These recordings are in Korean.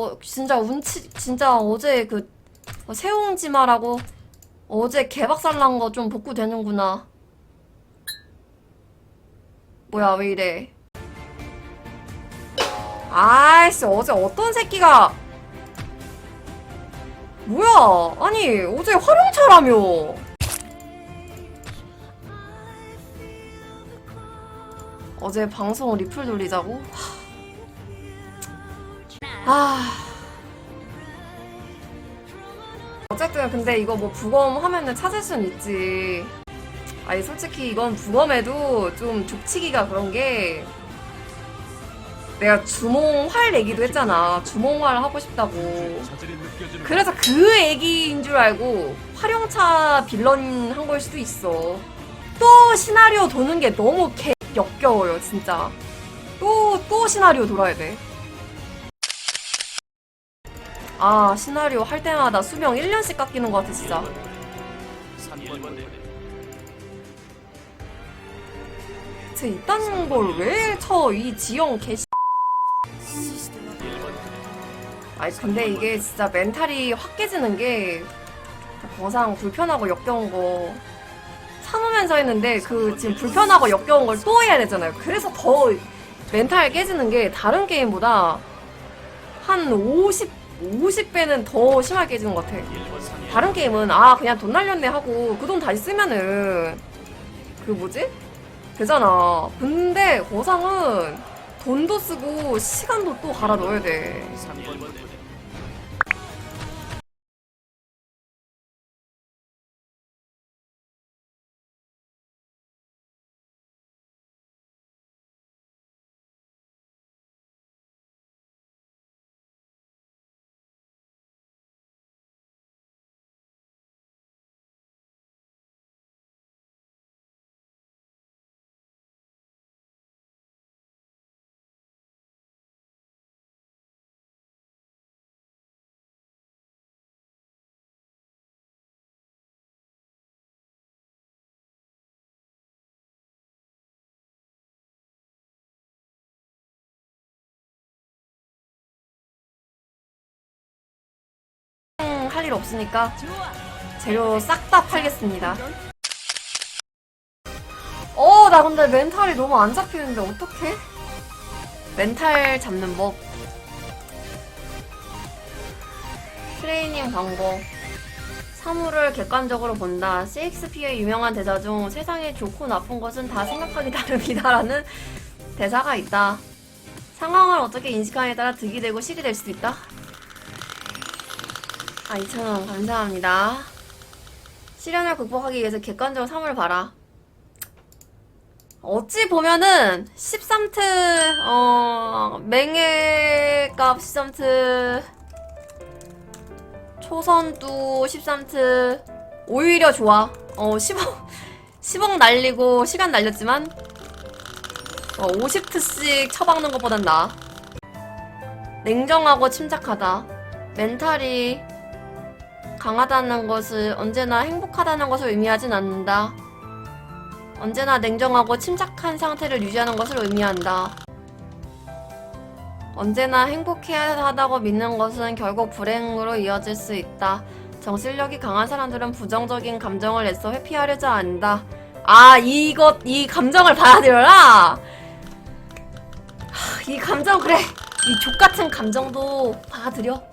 어, 진짜 운치 진짜 어제 그 어, 세웅지마라고 어제 개박살 난 거 좀 복구되는구나. 뭐야 왜 이래? 아이씨 어제 어떤 새끼가 뭐야? 아니 어제 활용차라며. 어제 방송 리플 돌리자고? 아. 어쨌든 근데 이거 뭐 부검 하면은 찾을 순 있지. 아니 솔직히 이건 부검해도 좀 족치기가 그런 게 내가 주몽활 얘기도 했잖아. 주몽활 하고 싶다고. 그래서 그 얘기인 줄 알고 활용차 빌런 한 걸 수도 있어. 또 시나리오 도는 게 너무 개 역겨워요, 진짜. 또, 또 시나리오 돌아야 돼. 아, 시나리오 할 때마다 수명 1년씩 깎이는 것 같아, 진짜. 쟤 이딴 걸 왜 쳐, 이 지형 개씨. 아니, 근데 이게 진짜 멘탈이 확 깨지는 게, 거상 불편하고 역겨운 거 참으면서 했는데, 그 지금 불편하고 역겨운 걸 또 해야 되잖아요. 그래서 더 멘탈 깨지는 게 다른 게임보다 한 50, 50배는 더 심하게 깨지는 것 같아. 다른 게임은 아 그냥 돈 날렸네 하고 그 돈 다시 쓰면은 그 뭐지? 되잖아. 근데 고상은 돈도 쓰고 시간도 또 갈아 넣어야 돼. 할일 없으니까 재료 싹 다 팔겠습니다. 어, 나 근데 멘탈이 너무 안 잡히는데 어떡해? 멘탈 잡는 법. 트레이닝 방법. 사물을 객관적으로 본다. 셰익스피어의 유명한 대사 중 세상에 좋고 나쁜 것은 다 생각하기 다릅니다라는 대사가 있다. 상황을 어떻게 인식하느냐에 따라 득이 되고 실이 될 수도 있다. 아, 2,000원 감사합니다. 시련을 극복하기 위해서 객관적으로 사물을 봐라. 어찌 보면은 13트 어 맹해값 13트 초선도 13트 오히려 좋아. 어 10억 10억 날리고 시간 날렸지만 어 50트씩 쳐박는 것보단 나아. 냉정하고 침착하다. 멘탈이 강하다는 것을 언제나 행복하다는 것을 의미하진 않는다. 언제나 냉정하고 침착한 상태를 유지하는 것을 의미한다. 언제나 행복해야 하다고 믿는 것은 결국 불행으로 이어질 수 있다. 정신력이 강한 사람들은 부정적인 감정을 애써 회피하려지 않는다. 아, 이것, 이 감정을 받아들여라! 하, 이 감정, 그래! 이 족같은 감정도 받아들여.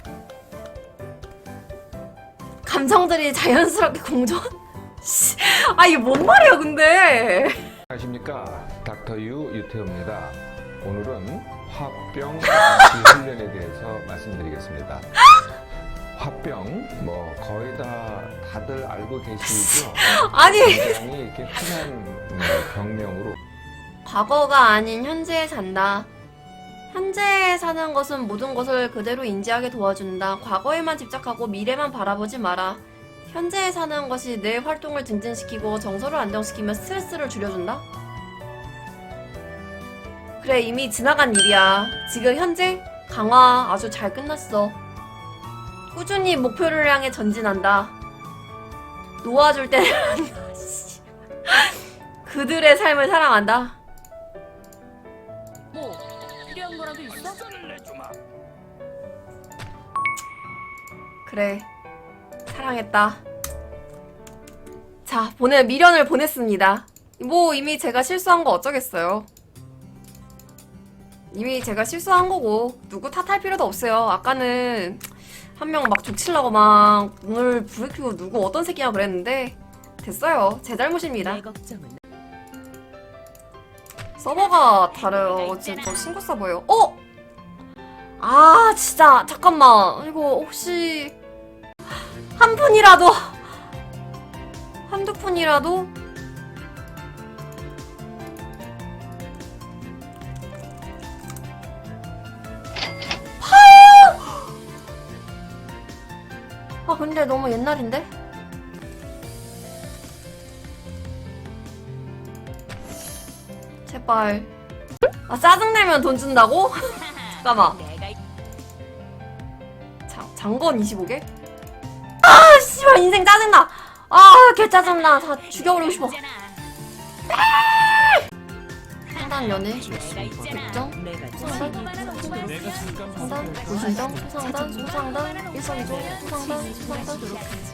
감정들이 자연스럽게 공존? 씨, 아 이게 뭔 말이야 근데 안녕하십니까 닥터 유 유태호입니다. 오늘은 화병 감시 훈련에 대해서 말씀드리겠습니다. 화병 뭐 거의 다 다들 알고 계시죠? 아니 굉장히 이렇게 흔한 음, 병명으로 과거가 아닌 현재에 산다. 현재에 사는 것은 모든 것을 그대로 인지하게 도와준다. 과거에만 집착하고 미래만 바라보지 마라. 현재에 사는 것이 내 활동을 증진시키고 정서를 안정시키며 스트레스를 줄여준다. 그래, 이미 지나간 일이야. 지금 현재 강화 아주 잘 끝났어. 꾸준히 목표를 향해 전진한다. 놓아줄 때는 그들의 삶을 사랑한다. 그래. 사랑했다. 자 보내 미련을 보냈습니다. 뭐 이미 제가 실수한 거 어쩌겠어요? 이미 제가 실수한 거고 누구 탓할 필요도 없어요. 아까는 한 명 막 족치려고 막 오늘 켜고 누구 어떤 새끼야 그랬는데 됐어요. 제 잘못입니다. 서버가 다르요. 지금 저 신고 서버예요 어? 아 진짜. 잠깐만. 이거 혹시 한 푼이라도 한두 푼이라도! 아 근데 너무 옛날인데? 제발 아 짜증내면 돈 준다고? 잠깐만 장건 25개? 아, 씨발, 인생 짜증나! 아, 개 짜증나. 다 죽여버리고 싶어. 상단 연애, 내가 상단, 상단, 고신정, 소상단, 소상단, 일선조, 소상단, 소상단,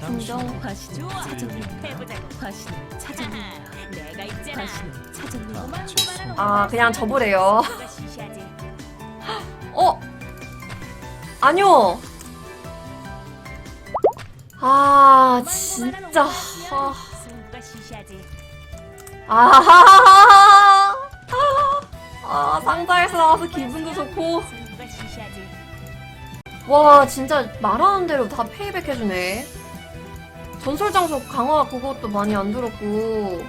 김정, 과신 좋아. 해보자고 과신 찾아내 내가 있잖아. 과신 찾아내 아, 그냥 접으래요. 어? 아니요. 아, 진짜. 아, 누가 시시하지? 아하하하. 아, 상자에서 나와서 기분도 좋고. 와 진짜 말하는 대로 다 페이백 해주네 전설 장소 강화 그것도 많이 안 들었고